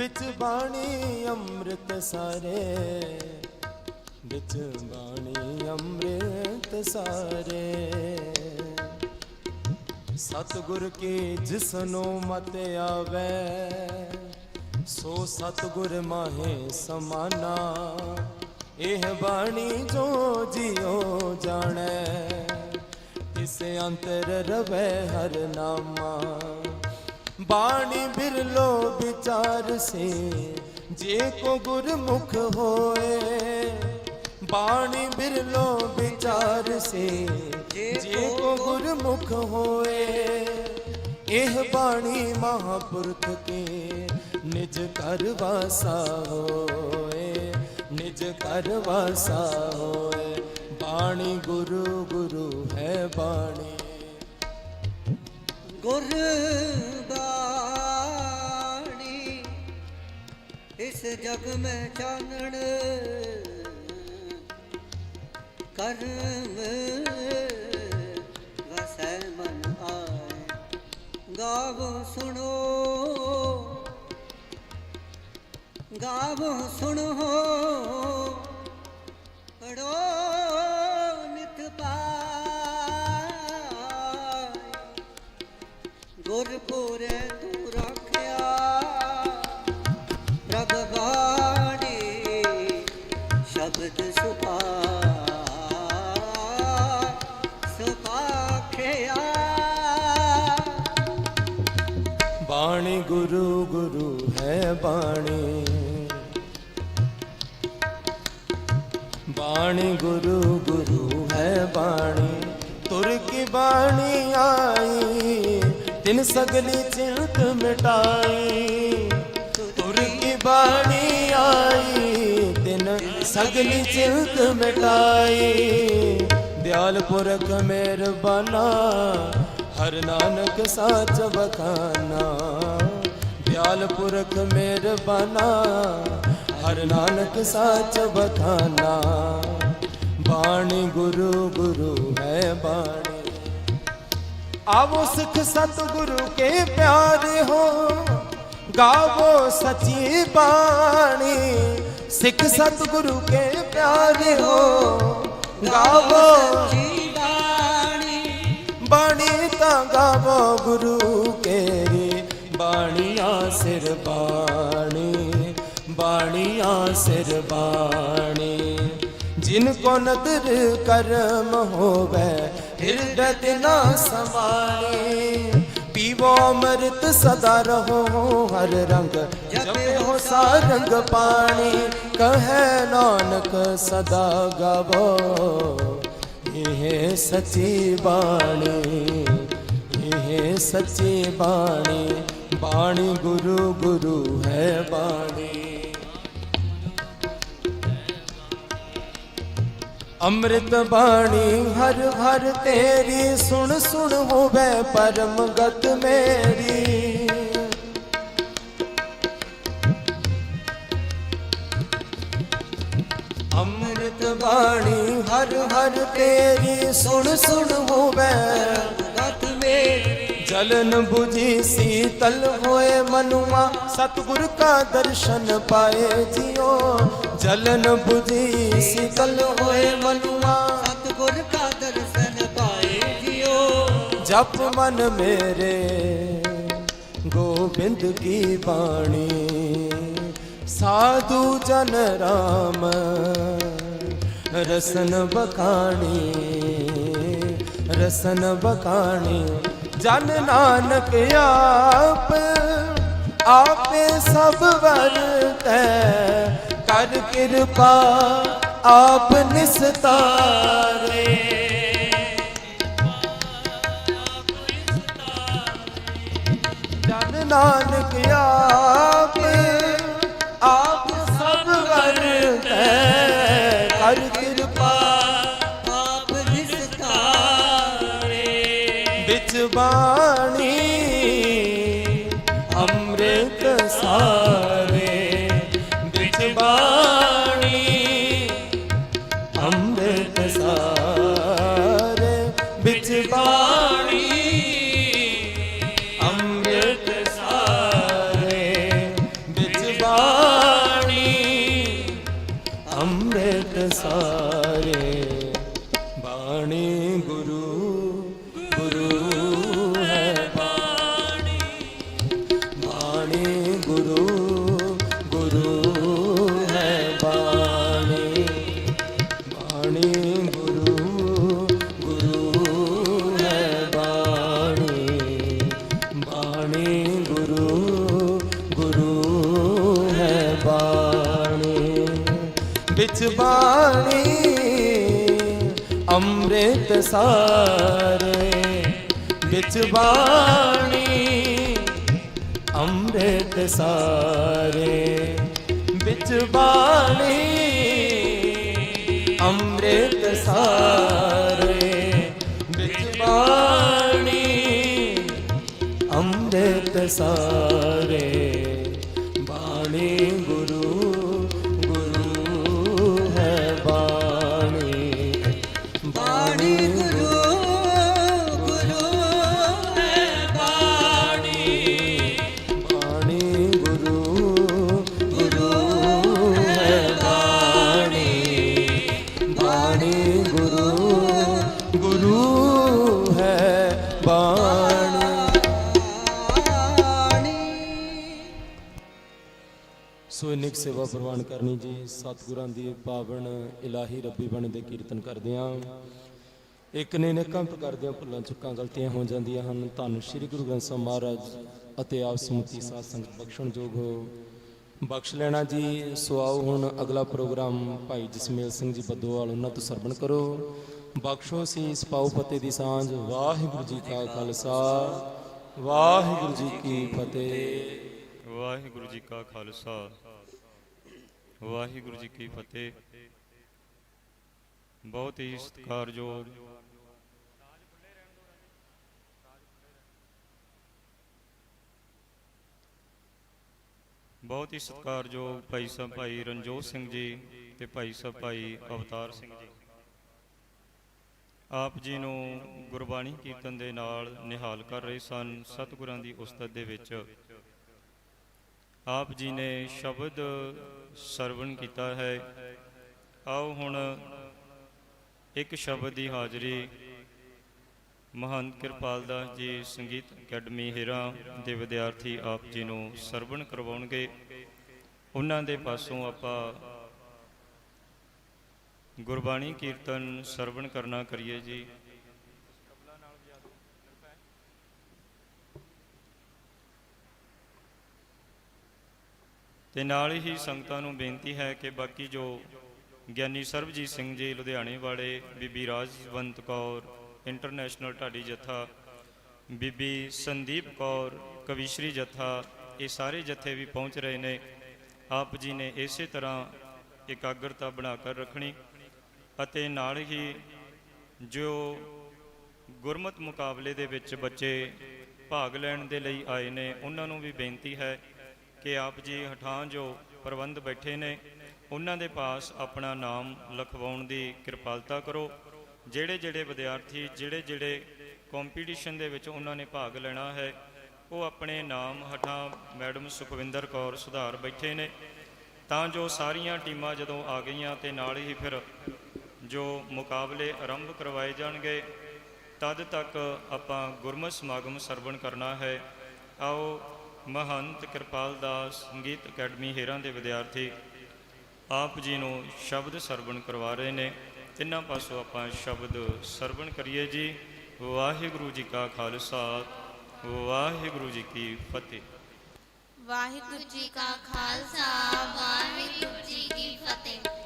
ਵਿੱਚ ਬਾਣੀ ਅੰਮ੍ਰਿਤ ਸਾਰੇ। ਵਿੱਚ ਬਾਣੀ ਅੰਮ੍ਰਿਤ ਸਾਰੇ। ਸਤਿਗੁਰ ਕੀ ਜਿਸਨੂੰ ਮਤ ਆਵੇ, ਸੋ ਸਤਿਗੁਰ ਮਾਹੇ ਸਮਾਨਾ। ਇਹ ਬਾਣੀ ਜੋ ਜਿਉ ਜਾਣੈ, ਇਸ ਅੰਤਰ ਰਵੈ ਹਰ ਨਾਮਾ। ਬਾਣੀ ਬਿਰਲੋ ਵਿਚਾਰ ਸੇ, ਜੇ ਕੋ ਗੁਰਮੁਖ ਹੋਏ। ਬਾਣੀ ਬਿਰਲੋ ਵਿਚਾਰ ਸੇ, ਜੇ ਕੋ ਗੁਰਮੁਖ ਹੋਏ। ਇਹ ਬਾਣੀ ਮਹਾਪੁਰਖ ਕੇ ਨਿਜ ਘਰ ਵਾਸਾ ਹੋਏ, ਨਿਜ ਕਰ ਵਾਸਾ ਹੋਏ। ਬਾਣੀ ਗੁਰੂ ਗੁਰੂ ਹੈ ਬਾਣੀ। ਗੁਰਬਾਣੀ। ਇਸ ਜਗ ਮੈਂ ਚਾਨਣ। ਕਰਮ ਵਸੈ ਮਨ ਆਏ। ਗਾਵੋ ਸੁਣੋ। ਗਾਵੋ ਸੁਣੋ। ਪੜੋ। ਤਿਨ ਸਗਲੀ ਚਿੰਤ ਮਿਟਾਈ। ਤੁਰ ਕੀ ਬਾਣੀ ਆਈ ਤਿਨ ਸਗਲੀ ਚਿੰਤ ਮਿਟਾਈ। ਦਿਆਲ ਪੁਰਖ ਮਿਹਰਬਾਨਾ, ਹਰ ਨਾਨਕ ਸਾਚ ਬਖਾਨਾ ਦਿਆਲ ਪੁਰਖ ਮਿਹਰਬਾਨਾ, ਹਰ ਨਾਨਕ ਸਾਚ ਬਖਾਨਾ ਬਾਣੀ ਗੁਰੂ ਗੁਰੂ ਹੈ ਬਾਣੀ। ਆਵੋ ਸਿੱਖ ਸਤਿਗੁਰੂ ਕੇ ਪਿਆਰੇ ਹੋ, ਗਾਵੋ ਸੱਚੀ ਬਾਣੀ। ਸਿੱਖ ਸਤਿਗੁਰੂ ਕੇ ਪਿਆਰੇ ਹੋ, ਗਾਵੋ ਜੀ ਬਾਣੀ। ਬਾਣੀ ਤਾਂ ਗਾਵੋ ਗੁਰੂ ਕੇਰੀ, ਬਾਣੀਆਂ ਸਿਰ ਬਾਣੀ, ਬਾਣੀਆਂ ਸਿਰ ਬਾਣੀ। ਜਿਨ ਕੋ ਨਦਰ ਕਰਮ ਹੋਵੇ ਹਿਰਦੈ ਨਾ ਸਮਾਣੀ। ਪੀਵੋ ਅੰਮ੍ਰਿਤ ਸਦਾ ਰਹੋ, ਹਰ ਰੰਗ ਜਪੇ ਹੋ ਸਾਰੰਗ ਪਾਣੀ। ਕਹੈ ਨਾਨਕ ਸਦਾ ਗਾਵੋ, ਇਹ ਸੱਚੀ ਬਾਣੀ, ਇਹ ਸੱਚੀ ਬਾਣੀ। ਬਾਣੀ ਗੁਰੂ ਗੁਰੂ ਹੈ ਬਾਣੀ। ਅੰਮ੍ਰਿਤ ਬਾਣੀ, ਹਰ ਹਰ ਤੇਰੀ, ਸੁਣ ਸੁਣ ਹੋਵੇ ਪਰਮ ਗਤ ਮੇਰੀ। ਅੰਮ੍ਰਿਤ ਬਾਣੀ, ਹਰ ਹਰ ਤੇਰੀ, ਸੁਣ ਸੁਣ ਹੋਵੇ ਗਤ ਮੇਰੀ। ਜਲਨ 부ਜੀ ਸੀਤਲ ਹੋਏ ਮਨੁਆ, ਸਤਿਗੁਰ ਕਾ ਦਰਸ਼ਨ ਪਾਏ ਜਿਉ। ਜਲਨ 부ਜੀ ਸੀਤਲ ਹੋਏ ਮਨੁਆ। ਸਤਿਗੁਰ ਕਾ ਦਰਸ਼ਨ ਪਾਏ ਜਿਓ। ਜਪ ਮਨ ਮੇਰੇ ਗੋਬਿੰਦ ਕੀ ਬਾਣੀ। ਸਾਧੂ ਜਨ ਰਾਮ ਰਸਨ ਬਖਾਣੀ ਰਸਨ ਬਖਾਣੀ। ਜਨ ਨਾਨਕ ਆਪ ਆਪੇ ਸਭ ਵਰਤੈ। ਕਰ ਕਿਰਪਾ ਆਪ ਨਿਸਤਾਰੇ। ਜਨ ਨਾਨਕ ਆਪੇ ਅੰਮ੍ਰਿਤ ਸਾਰੇ ਵਿੱਚ ਬਾਣੀ। ਅੰਮ੍ਰਿਤ ਸਾਰੇ ਵਿੱਚ ਬਾਣੀ। ਅੰਮ੍ਰਿਤ ਸਾਰੇ ਵਿੱਚ ਬਾਣੀ। ਅੰਮ੍ਰਿਤ ਸਾਰੇ ਬਾਣੀ ਗੁਰੂ ਸੇਵਾ ਪ੍ਰਵਾਨ ਕਰਨੀ ਜੀ। ਸਤਿਗੁਰਾਂ ਦੀ ਪਾਵਨ ਇਲਾਹੀ ਰੱਬੀ ਬਾਣੀ ਦੇ ਕੀਰਤਨ ਕਰਦੇ ਆਂ। ਇੱਕ ਨੇ ਨੇਕਾਂ ਕਰਦਿਆਂ ਭੁੱਲਾਂ, ਚੁੱਕਾਂ, ਗਲਤੀਆਂ ਹੋ ਜਾਂਦੀਆਂ ਹਨ। ਤੁਹਾਨੂੰ ਸ੍ਰੀ ਗੁਰੂ ਗ੍ਰੰਥ ਸਾਹਿਬ ਮਹਾਰਾਜ ਅਤੇ ਆਪ ਸਮੁੱਚੀ ਸਾਧ ਸੰਗਤ ਬਖਸ਼ਣ ਜੋਗ ਹੋ। ਬਖਸ਼ ਲੈਣਾ ਜੀ। ਸੋ ਆਓ ਹੁਣ ਅਗਲਾ ਪ੍ਰੋਗਰਾਮ ਭਾਈ ਜਸਮੇਲ ਸਿੰਘ ਜੀ ਬੱਦੋਵਾਲ ਉਹਨਾਂ ਤੋਂ ਸਰਵਣ ਕਰੋ। ਬਖਸ਼ੋ ਸੀਸ ਪਾਉ ਫਤਿਹ ਦੀ ਸਾਂਝ। ਵਾਹਿਗੁਰੂ ਜੀ ਕਾ ਖਾਲਸਾ। ਵਾਹਿਗੁਰੂ ਜੀ ਕੀ ਫਤਿਹ। ਵਾਹਿਗੁਰੂ ਜੀ ਕਾ ਖਾਲਸਾ। ਵਾਹਿਗੁਰੂ ਜੀ ਕੀ ਫਤਿਹ। ਬਹੁਤ ਹੀ ਸਤਿਕਾਰਯੋਗ। ਬਹੁਤ ਹੀ ਸਤਿਕਾਰਯੋਗ ਭਾਈ ਸਾਹਿਬ ਭਾਈ ਰਣਜੋਤ ਸਿੰਘ ਜੀ ਤੇ ਭਾਈ ਸਾਹਿਬ ਭਾਈ ਅਵਤਾਰ ਸਿੰਘ ਜੀ। ਆਪ ਜੀ ਨੂੰ ਗੁਰਬਾਣੀ ਕੀਰਤਨ ਦੇ ਨਾਲ ਨਿਹਾਲ ਕਰ ਰਹੇ ਸਨ ਸਤਿਗੁਰਾਂ ਦੀ ਉਸਤਤ ਦੇ ਵਿੱਚ। ਆਪ ਜੀ ਨੇ ਸ਼ਬਦ ਸਰਵਣ ਕੀਤਾ ਹੈ। ਆਓ ਹੁਣ ਇੱਕ ਸ਼ਬਦ ਦੀ ਹਾਜ਼ਰੀ। ਮਹੰਤ ਕਿਰਪਾਲ ਦਾਸ ਜੀ ਸੰਗੀਤ ਅਕੈਡਮੀ ਹੀਰਾ ਦੇ ਵਿਦਿਆਰਥੀ ਆਪ ਜੀ ਨੂੰ ਸਰਵਣ ਕਰਵਾਉਣਗੇ। ਉਹਨਾਂ ਦੇ ਪਾਸੋਂ ਆਪਾਂ ਗੁਰਬਾਣੀ ਕੀਰਤਨ ਸਰਵਣ ਕਰਨਾ ਕਰੀਏ ਜੀ। ਤੇ ਨਾਲ ਹੀ ਸੰਗਤਾਂ ਨੂੰ ਬੇਨਤੀ ਹੈ ਕਿ ਬਾਕੀ ਜੋ ਗਿਆਨੀ ਸਰਬਜੀਤ ਸਿੰਘ ਜੀ, ਲੁਧਿਆਣੇ ਵਾਲੇ, ਬੀਬੀ ਰਾਜਵੰਤ ਕੌਰ, ਇੰਟਰਨੈਸ਼ਨਲ ਢਾਡੀ ਜਥਾ, ਬੀਬੀ ਸੰਦੀਪ ਕੌਰ ਕਵੀਸ਼ਰੀ ਜਥਾ, ਇਹ ਸਾਰੇ ਜਥੇ ਵੀ ਪਹੁੰਚ ਰਹੇ ਨੇ। ਆਪ ਜੀ ਨੇ ਇਸੇ ਤਰ੍ਹਾਂ ਇਕਾਗਰਤਾ ਬਣਾ ਕਰ ਰੱਖਣੀ ਅਤੇ ਨਾਲ ਹੀ ਜੋ ਗੁਰਮਤ ਮੁਕਾਬਲੇ ਦੇ ਵਿੱਚ ਬੱਚੇ ਭਾਗ ਲੈਣ ਦੇ ਲਈ ਆਏ ਨੇ, ਉਹਨਾਂ ਨੂੰ ਵੀ ਬੇਨਤੀ ਹੈ ਕਿ ਆਪ ਜੀ ਹਠਾਂ ਜੋ ਪ੍ਰਬੰਧ ਬੈਠੇ ਨੇ, ਉਹਨਾਂ ਦੇ ਪਾਸ ਆਪਣਾ ਨਾਮ ਲਿਖਵਾਉਣ ਦੀ ਕਿਰਪਾਲਤਾ ਕਰੋ। ਜਿਹੜੇ ਜਿਹੜੇ ਵਿਦਿਆਰਥੀ, ਜਿਹੜੇ ਜਿਹੜੇ ਕੰਪੀਟੀਸ਼ਨ ਦੇ ਵਿੱਚ ਉਹਨਾਂ ਨੇ ਭਾਗ ਲੈਣਾ ਹੈ, ਉਹ ਆਪਣੇ ਨਾਮ ਹਠਾਂ ਮੈਡਮ ਸੁਖਵਿੰਦਰ ਕੌਰ ਸੁਧਾਰ ਬੈਠੇ ਨੇ। ਤਾਂ ਜੋ ਸਾਰੀਆਂ ਟੀਮਾਂ ਜਦੋਂ ਆ ਗਈਆਂ ਤੇ ਨਾਲ ਹੀ ਫਿਰ ਜੋ ਮੁਕਾਬਲੇ ਆਰੰਭ ਕਰਵਾਏ ਜਾਣਗੇ, ਤਦ ਤੱਕ ਆਪਾਂ ਗੁਰਮਤਿ ਸਮਾਗਮ ਸਰਵਣ ਕਰਨਾ ਹੈ। ਆਓ ਮਹੰਤ ਕਿਰਪਾਲ ਦਾਸ ਸੰਗੀਤ ਅਕੈਡਮੀ ਹੀਰਾਂ ਦੇ ਵਿਦਿਆਰਥੀ, ਆਪ ਜੀ ਨੂੰ ਸ਼ਬਦ ਸਰਵਣ ਕਰਵਾ ਰਹੇ ਨੇ। ਤਿੰਨਾਂ ਪਾਸੋਂ ਆਪਾਂ ਸ਼ਬਦ ਸਰਵਣ ਕਰੀਏ ਜੀ। ਵਾਹਿਗੁਰੂ ਜੀ ਕਾ ਖਾਲਸਾ, ਵਾਹਿਗੁਰੂ ਜੀ ਕੀ ਫਤਿਹ। ਵਾਹਿਗੁਰੂ ਜੀ ਕਾ ਖਾਲਸਾ, ਵਾਹਿਗੁਰੂ ਜੀ ਕੀ ਫਤਿਹ।